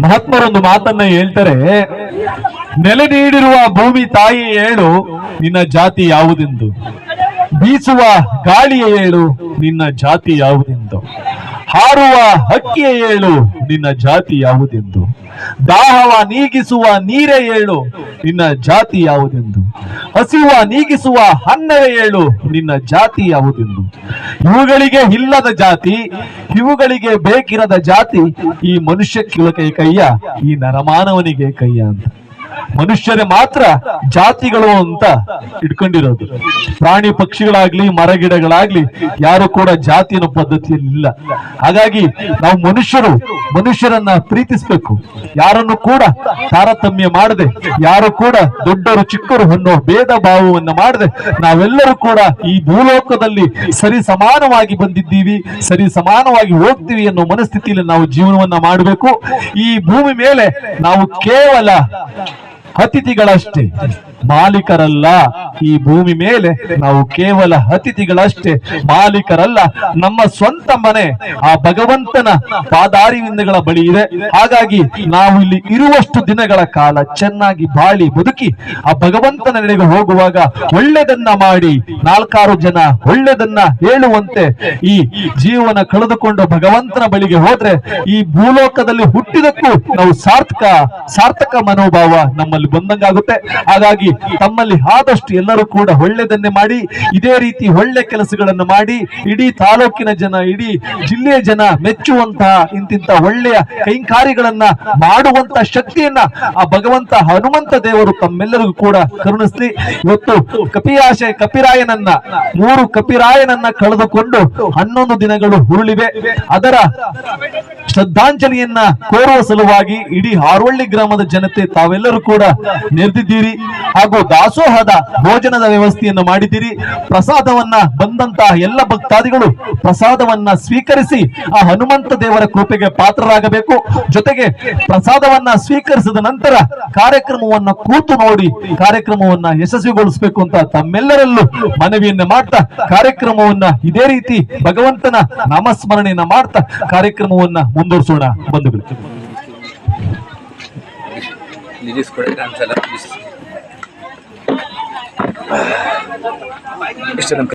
ಮಹಾತ್ಮರೊಂದು ಮಾತನ್ನ ಹೇಳ್ತಾರೆ, ನೆಲೆ ನೀಡಿರುವ ಭೂಮಿ ತಾಯಿ ಏಳು ನಿನ್ನ ಜಾತಿ ಯಾವುದೆಂದು? ಬೀಸುವ ಗಾಳಿಯ ಏಳು ನಿನ್ನ ಜಾತಿ ಯಾವುದೆಂದು? ಹಾರುವ ಹಕ್ಕಿಯ ಏಳು, ನಿನ್ನ ಜಾತಿ ಯಾವುದೆಂದು? ದಾಹವ ನೀಗಿಸುವ ನೀರೇ ಏಳು, ನಿನ್ನ ಜಾತಿ ಯಾವುದೆಂದು? ಹಸಿವ ನೀಗಿಸುವ ಅನ್ನವೇ ಏಳು, ನಿನ್ನ ಜಾತಿ ಯಾವುದೆಂದು? ಇವುಗಳಿಗೆ ಇಲ್ಲದ ಜಾತಿ, ಇವುಗಳಿಗೆ ಬೇಕಿರದ ಜಾತಿ, ಈ ಮನುಷ್ಯ ಕಿಲಕೈ ಕೈಯ ಈ ನರಮಾನವನಿಗೆ ಕೈಯ ಅಂತ. ಮನುಷ್ಯರೇ ಮಾತ್ರ ಜಾತಿಗಳು ಅಂತ ಇಟ್ಕೊಂಡಿರೋದು. ಪ್ರಾಣಿ ಪಕ್ಷಿಗಳಾಗ್ಲಿ, ಮರಗಿಡಗಳಾಗ್ಲಿ, ಯಾರು ಕೂಡ ಜಾತಿ ಪದ್ಧತಿಯಲ್ಲಿ ಇಲ್ಲ ಹಾಗಾಗಿ ನಾವು ಮನುಷ್ಯರು ಮನುಷ್ಯರನ್ನ ಪ್ರೀತಿಸ್ಬೇಕು. ಯಾರನ್ನು ಕೂಡ ತಾರತಮ್ಯ ಮಾಡದೆ, ಯಾರು ಕೂಡ ದೊಡ್ಡರು ಚಿಕ್ಕರು ಅನ್ನೋ ಭೇದ ಭಾವವನ್ನ ಮಾಡದೆ, ನಾವೆಲ್ಲರೂ ಕೂಡ ಈ ಭೂಲೋಕದಲ್ಲಿ ಸರಿ ಸಮಾನವಾಗಿ ಬಂದಿದ್ದೀವಿ, ಸರಿ ಸಮಾನವಾಗಿ ಹೋಗ್ತೀವಿ ಅನ್ನೋ ಮನಸ್ಥಿತಿಯಲ್ಲಿ ನಾವು ಜೀವನವನ್ನ ಮಾಡಬೇಕು. ಈ ಭೂಮಿ ಮೇಲೆ ನಾವು ಕೇವಲ ಅತಿಥಿಗಳಷ್ಟೇ. ಮಾಲೀಕರಲ್ಲ, ಈ ಭೂಮಿ ಮೇಲೆ ನಾವು ಕೇವಲ ಅತಿಥಿಗಳಷ್ಟೇ. ಮಾಲೀಕರಲ್ಲ, ನಮ್ಮ ಸ್ವಂತ ಮನೆ, ಆ ಭಗವಂತನ ಪಾದಾರಿವಿಂದಗಳ ಬಳಿ ಇದೆ. ಹಾಗಾಗಿ ನಾವು ಇಲ್ಲಿ ಇರುವಷ್ಟು ದಿನಗಳ ಕಾಲ ಚೆನ್ನಾಗಿ ಬಾಳಿ ಬದುಕಿ, ಆ ಭಗವಂತನ ನಡೆಗೆ ಹೋಗುವಾಗ ಒಳ್ಳೆದನ್ನ ಮಾಡಿ, ನಾಲ್ಕಾರು ಜನ ಒಳ್ಳೆದನ್ನ ಹೇಳುವಂತೆ ಈ ಜೀವನ ಕಳೆದುಕೊಂಡು ಭಗವಂತನ ಬಳಿಗೆ ಹೋದ್ರೆ ಈ ಭೂಲೋಕದಲ್ಲಿ ಹುಟ್ಟಿದಕ್ಕೂ ನಾವು ಸಾರ್ಥಕ ಸಾರ್ಥಕ ಮನೋಭಾವ ನಮ್ಮಲ್ಲಿ ಬಂದಂಗಾಗುತ್ತೆ. ಹಾಗಾಗಿ ತಮ್ಮಲ್ಲಿ ಆದಷ್ಟು ಎಲ್ಲರೂ ಕೂಡ ಒಳ್ಳೆದನ್ನೇ ಮಾಡಿ, ಇದೇ ರೀತಿ ಒಳ್ಳೆ ಕೆಲಸಗಳನ್ನು ಮಾಡಿ, ಇಡೀ ತಾಲೂಕಿನ ಜನ, ಇಡೀ ಜಿಲ್ಲೆಯ ಜನ ಮೆಚ್ಚುವಂತಹ ಇಂತಿಂತ ಒಳ್ಳೆಯ ಕೈಂಕಾರಿಗಳನ್ನ ಮಾಡುವಂತ ಶಕ್ತಿಯನ್ನ ಆ ಭಗವಂತ, ಹನುಮಂತ ದೇವರು ತಮ್ಮೆಲ್ಲರಿಗೂ ಕೂಡ ಕರುಣಿಸ್ಲಿ. ಇವತ್ತು ಕಪಿಯಾಶೆ ಕಪಿರಾಯನನ್ನ, ಮೂರು ಕಪಿರಾಯನನ್ನ ಕಳೆದುಕೊಂಡು ಹನ್ನೊಂದು ದಿನಗಳು ಉರುಳಿವೆ. ಅದರ ಶ್ರದ್ಧಾಂಜಲಿಯನ್ನ ಕೋರುವ ಸಲುವಾಗಿ ಇಡೀ ಹಾರೋಳ್ಳಿ ಗ್ರಾಮದ ಜನತೆ ತಾವೆಲ್ಲರೂ ಕೂಡ ನೆರೆದಿದ್ದೀರಿ ಹಾಗೂ ದಾಸೋಹದ ಭೋಜನದ ವ್ಯವಸ್ಥೆಯನ್ನು ಮಾಡಿದ್ದೀರಿ. ಪ್ರಸಾದವನ್ನ ಬಂದಂತಹ ಎಲ್ಲ ಭಕ್ತಾದಿಗಳು ಪ್ರಸಾದವನ್ನ ಸ್ವೀಕರಿಸಿ ಆ ಹನುಮಂತ ದೇವರ ಕೃಪೆಗೆ ಪಾತ್ರರಾಗಬೇಕು. ಜೊತೆಗೆ ಪ್ರಸಾದವನ್ನ ಸ್ವೀಕರಿಸಿದ ನಂತರ ಕಾರ್ಯಕ್ರಮವನ್ನ ಕೂತು ನೋಡಿ ಕಾರ್ಯಕ್ರಮವನ್ನ ಯಶಸ್ವಿಗೊಳಿಸಬೇಕು ಅಂತ ತಮ್ಮೆಲ್ಲರಲ್ಲೂ ಮನವಿಯನ್ನ ಮಾಡ್ತಾ ಕಾರ್ಯಕ್ರಮವನ್ನ ಇದೇ ರೀತಿ ಭಗವಂತನ ನಾಮಸ್ಮರಣೆಯನ್ನ ಮಾಡ್ತಾ ಕಾರ್ಯಕ್ರಮವನ್ನ ಮುಂದುವರಿಸೋಣ ಬಂಧುಗಳು. ಕೊಡಿದ್ರೆ ಅನ್ಸಲ್ಲ ಪ್ಲೀಸ್ ಎಷ್ಟು ನಮ್ಮ